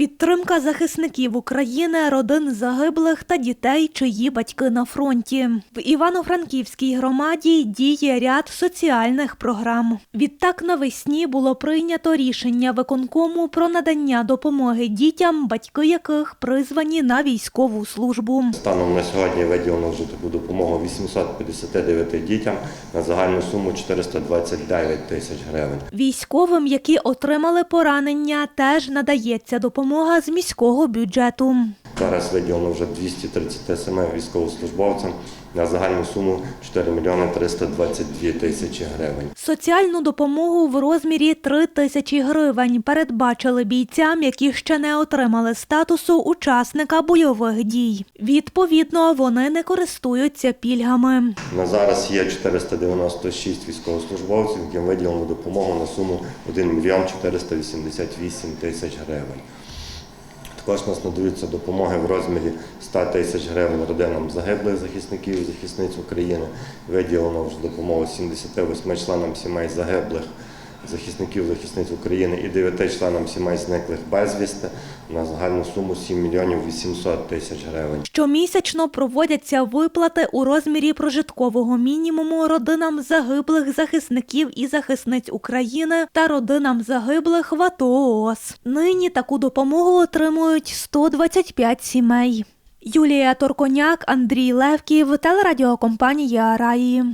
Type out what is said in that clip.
Підтримка захисників України, родин загиблих та дітей, чиї батьки на фронті. В Івано-Франківській громаді діє ряд соціальних програм. Відтак навесні було прийнято рішення виконкому про надання допомоги дітям, батьки яких призвані на військову службу. Станом на сьогодні виділено вже таку допомогу 859 дітям на загальну суму 429 тисяч гривень. Військовим, які отримали поранення, теж надається допомога з міського бюджету. Зараз виділено вже 237 військовослужбовцям на загальну суму 4 мільйони 322 тисячі гривень. Соціальну допомогу в розмірі 3 тисячі гривень передбачили бійцям, які ще не отримали статусу учасника бойових дій. Відповідно, вони не користуються пільгами. На зараз є 496 військовослужбовців, яким виділено допомогу на суму 1 мільйон 488 тисяч гривень. Нас надаються допомоги в розмірі 100 тисяч гривень родинам загиблих захисників і захисниць України. Виділено вже допомогу 78 членам сімей загиблих захисників захисниць України і 9 членам сімей зниклих безвісти на загальну суму 7 мільйонів 800 тисяч гривень. Щомісячно проводяться виплати у розмірі прожиткового мінімуму родинам загиблих захисників і захисниць України та родинам загиблих в АТО ООС. Нині таку допомогу отримують 125 сімей. Юлія Торконяк, Андрій Левків, телерадіокомпанія Раї.